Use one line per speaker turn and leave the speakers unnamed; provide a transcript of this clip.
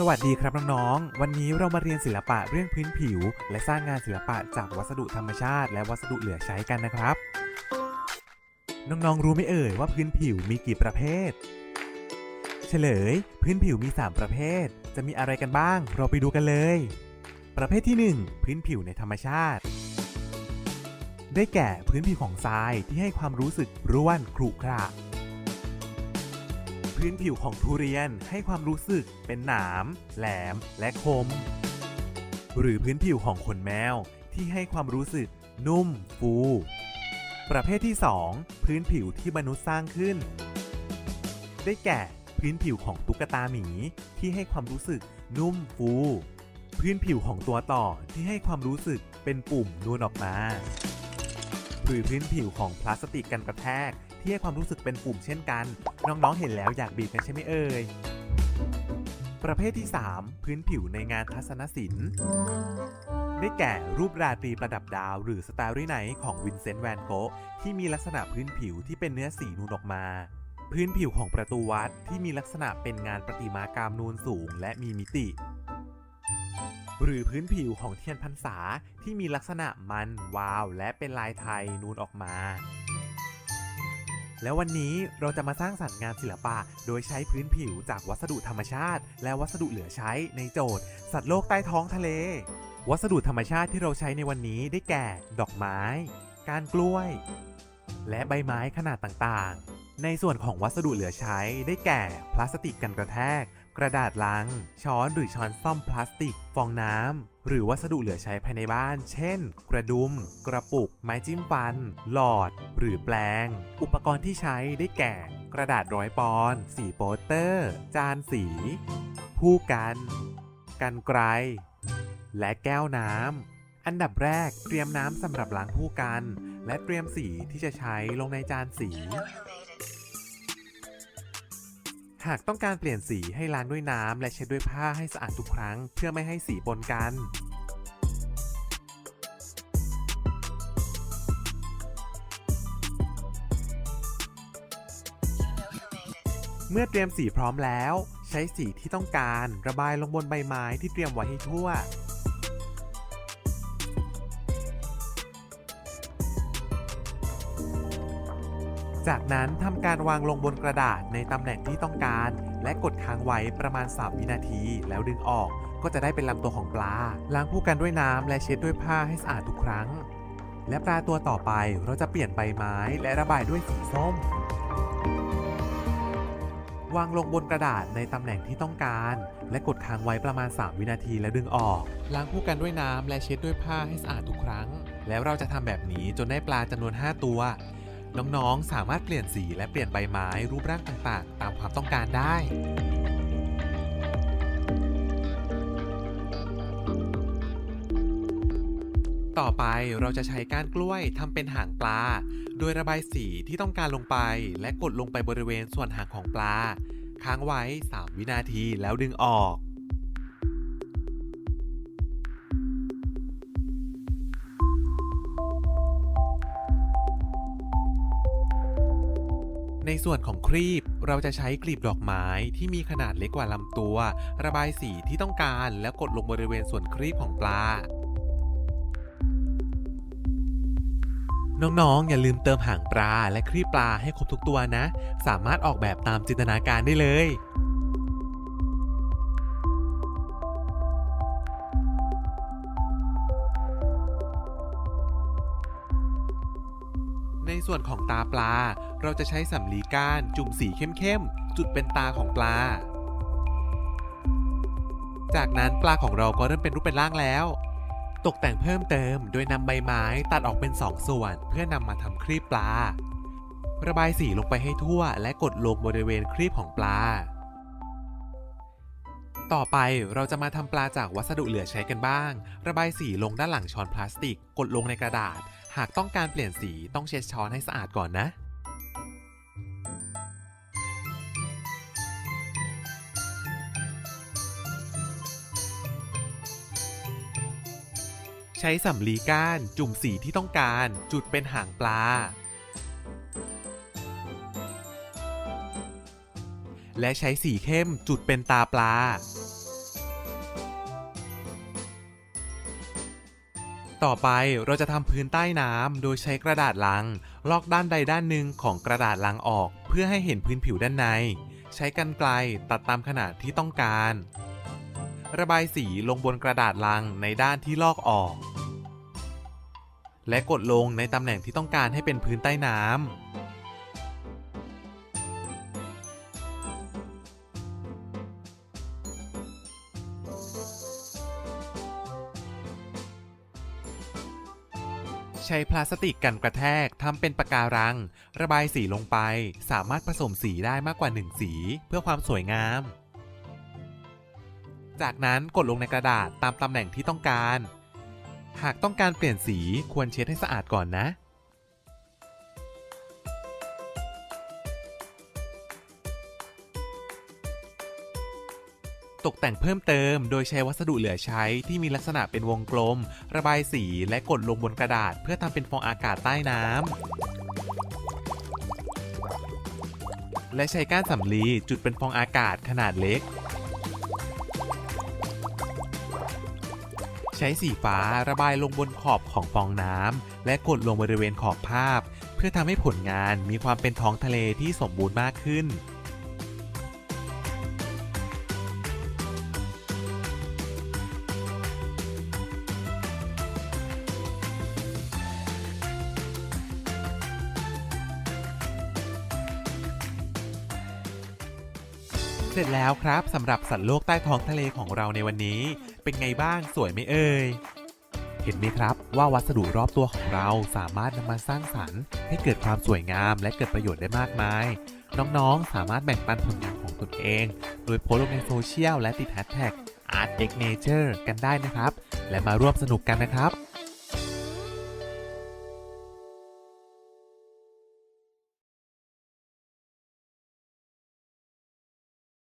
สวัสดีครับน้องๆ วันนี้เรามาเรียนศิลปะเรื่องพื้นผิว และสร้างงานศิลปะจากวัสดุธรรมชาติ และวัสดุเหลือใช้กันนะครับ น้องๆ รู้ไหมเอ่ยว่าพื้นผิวมีกี่ประเภท เฉลย พื้นผิวมี 3 ประเภท จะมีอะไรกันบ้าง เราไปดูกันเลย ประเภทที่ 1 พื้นผิวในธรรมชาติ ได้แก่พื้นผิวของทรายที่ให้ความรู้สึกร่วนขรุขระ พื้นผิวของทุเรียนให้ความรู้สึกเป็นหนาม แหลม และคม หรือพื้นผิวของขนแมวที่ให้ความรู้สึกนุ่ม ฟู ประเภทที่ 2 พื้นผิวที่มนุษย์สร้างขึ้น ได้แก่ พื้นผิวของตุ๊กตาหมีที่ให้ความรู้สึกนุ่มฟู พื้นผิวของตัวต่อที่ให้ความรู้สึกเป็นปุ่มนูนออกมา หรือพื้นผิวของพลาสติกกันกระแทก ที่ให้ความรู้สึกเป็นปุ่มเช่นกัน น้องๆเห็นแล้วอยากบีบกันใช่ไหมเอ่ยประเภทที่ 3 พื้นผิวในงานทัศนศิลป์ได้แก่รูปราตรีประดับดาว หรือสตาร์รี่ไนท์ของวินเซนต์แวนโกะที่มีลักษณะพื้นผิวที่เป็นเนื้อสีนูนออกมา พื้นผิวของประตูวัดที่มีลักษณะเป็นงานประติมากรรมนูนสูง และมีมิติ หรือพื้นผิวของเทียนพรรษาที่มีลักษณะมันวาว และเป็นลายไทยนูนออกมา แล้ววันนี้เราจะมาสร้างสรรค์งานศิลปะ โดยใช้พื้นผิวจากวัสดุธรรมชาติ และวัสดุเหลือใช้ในโจทย์ สัตว์โลกใต้ท้องทะเล วัสดุธรรมชาติที่เราใช้ในวันนี้ได้แก่ ดอกไม้ กานกล้วย และใบไม้ขนาดต่างๆ ในส่วนของวัสดุเหลือใช้ได้แก่ พลาสติกกันกระแทก กระดาษลัง ช้อนหรือช้อนซ่อมพลาสติก ฟองน้ำ หรือวัสดุเหลือใช้ภายในบ้าน เช่น กระดุม กระปุก ไม้จิ้มฟัน หลอด หรือแปลง อุปกรณ์ที่ใช้ได้แก่ กระดาษร้อยปอนด์สีโปสเตอร์ จานสี ผู้กัน กันไกรและแก้วน้ำอันดับแรกเตรียมน้ำสำหรับล้างผู้กัน และเตรียมสีที่จะใช้ลงในจานสี หากต้องการเปลี่ยนสีให้ล้างด้วยน้ำและเช็ดด้วยผ้าให้สะอาดทุกครั้ง เพื่อไม่ให้สีปนกัน เมื่อเตรียมสีพร้อมแล้ว ใช้สีที่ต้องการระบายลงบนใบไม้ที่เตรียมไว้ให้ทั่ว จากนั้นทำการวางลงบนกระดาษในตำแหน่งที่ต้องการ และกดค้างไว้ประมาณ 3 วินาที แล้วดึงออก ก็จะได้เป็นลำตัวของปลา ล้างผู้กันด้วยน้ำและเช็ดด้วยผ้าให้สะอาดทุกครั้ง และปลาตัวต่อไปเราจะเปลี่ยนใบไม้และระบายด้วยสีส้ม วางลงบนกระดาษในตำแหน่งที่ต้องการ และกดค้างไว้ประมาณ 3 วินาทีแล้วดึงออก ล้างผู้กันด้วยน้ำและเช็ดด้วยผ้าให้สะอาดทุกครั้ง แล้วเราจะทำแบบนี้จนได้ปลาจำนวน 5 ตัว น้องๆ สามารถเปลี่ยนสีและเปลี่ยนใบไม้รูปร่างต่างๆ ตามความต้องการได้ ต่อไปเราจะใช้ก้านกล้วยทำเป็นหางปลา โดยระบายสีที่ต้องการลงไป และกดลงไปบริเวณส่วนหางของปลา ค้างไว้ 3 วินาทีแล้วดึงออก ในส่วนของครีบ เราจะใช้กลีบดอกไม้ที่มีขนาดเล็กกว่าลำตัว ระบายสีที่ต้องการแล้วกดลงบริเวณส่วนครีบของปลา น้องๆ อย่าลืมเติมหางปลาและครีบปลาให้ครบทุกตัวนะ สามารถออกแบบตามจินตนาการได้เลย ในส่วนของตาปลา เราจะใช้สำลีก้านจุ่มสีเข้มๆ จุดเป็นตาของปลา จากนั้นปลาของเราก็เริ่มเป็นรูปเป็นร่างแล้ว ตกแต่งเพิ่มเติมโดยนำใบไม้ตัดออกเป็น2ส่วนเพื่อนำมาทำครีบปลา ระบายสีลงไปให้ทั่วและกดลงบริเวณครีบของปลา ต่อไปเราจะมาทำปลาจากวัสดุเหลือใช้กันบ้าง ระบายสีลงด้านหลังช้อนพลาสติก กดลงในกระดาษ หากต้องการเปลี่ยนสีต้องเช็ดช้อนให้สะอาดก่อนนะ ใช้สำลีก้านจุ่มสีที่ต้องการจุดเป็นหางปลา และใช้สีเข้มจุดเป็นตาปลา ต่อไปเราจะทำพื้นใต้น้ำโดยใช้กระดาษลัง ลอกด้านใดด้านหนึ่งของกระดาษลังออก เพื่อให้เห็นพื้นผิวด้านใน ใช้กรรไกรตัดตามขนาดที่ต้องการ ระบายสีลงบนกระดาษลังในด้านที่ลอกออก และกดลงในตำแหน่งที่ต้องการให้เป็นพื้นใต้น้ำ ใช้พลาสติกกันกระแทกทำเป็นปะการัง ระบายสีลงไป สามารถผสมสีได้มากกว่า 1 สี เพื่อความสวยงาม จากนั้นกดลงในกระดาษตามตำแหน่งที่ต้องการ หากต้องการเปลี่ยนสีควรเช็ดให้สะอาดก่อนนะ ตกแต่งเพิ่มเติม โดยใช้วัสดุเหลือใช้ที่มีลักษณะเป็นวงกลม ระบายสีและกดลงบนกระดาษ เพื่อทำเป็นฟองอากาศใต้น้ำและใช้ก้านสำลีจุดเป็นฟองอากาศขนาดเล็ก ใช้สีฟ้าระบายลงบนขอบของฟองน้ำและกดลงบริเวณขอบภาพ เพื่อทำให้ผลงานมีความเป็นท้องทะเลที่สมบูรณ์มากขึ้น เสร็จแล้วครับสำหรับสัตว์โลกใต้ท้องทะเลของเราในวันนี้ เป็นไงบ้างสวยไหมเอ่ยเห็นไหมครับว่าวัสดุรอบตัวของเราสามารถนำมาสร้างสรรค์ ให้เกิดความสวยงามและเกิดประโยชน์ได้มากมาย น้องๆสามารถแบ่งปันผลงานของตนเอง โดยโพสต์ลงในโซเชียลและติดแฮชแท็ก Art X Nature กันได้นะครับ และมาร่วมสนุกกันนะครับ